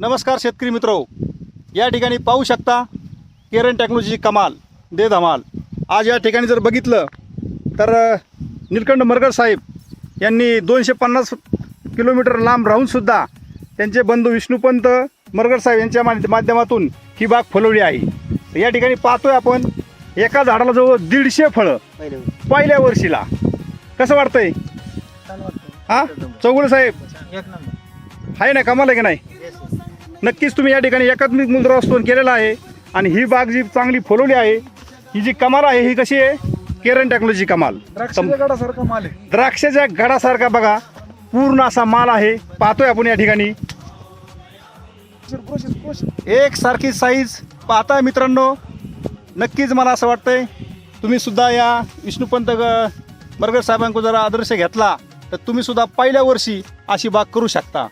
नमस्कार शेतकरी मित्र. या ठिकाणी पाहू शकता केरन टेक्नॉलॉजी कमाल दे धमाल आज या ठिकाणी जर बघितलं तर निलकंठ मरगड साहेब यांनी दोनशे पन्नास किलोमीटर लांब राहूनसुद्धा त्यांचे बंधू विष्णुपंत मरगड साहेब यांच्या मा- माध्यमातून ही बाग फुलवली आहे. या ठिकाणी पाहतोय आपण एका झाडाला जवळ दीडशे फळं पहिल्या वर्षीला. कसं वाटतंय? हा? चौगुले साहेब? आहे ना कमाल आहे की नाही? नक्कीच तुम्ही या ठिकाणी एकात्मिक मुद्रावस्तून केलेला आहे. आणि ही बाग जी चांगली फुलवली आहे ही जी कमाल आहे ही कशी आहे? केरन टेक्नॉलॉजी कमाल. द्राक्षाच्या गडासारखा माल आहे. द्राक्षाच्या गडासारखा बघा पूर्ण असा माल आहे. पाहतोय आपण या ठिकाणी. एक सारखी साईज पाहताय मित्रांनो. नक्कीच मला असं वाटतंय तुम्ही सुद्धा या विष्णुपंत बर्गर साहेबांकडून जरा आदर्श घेतला तर तुम्ही सुद्धा पहिल्या वर्षी अशी बाग करू शकता.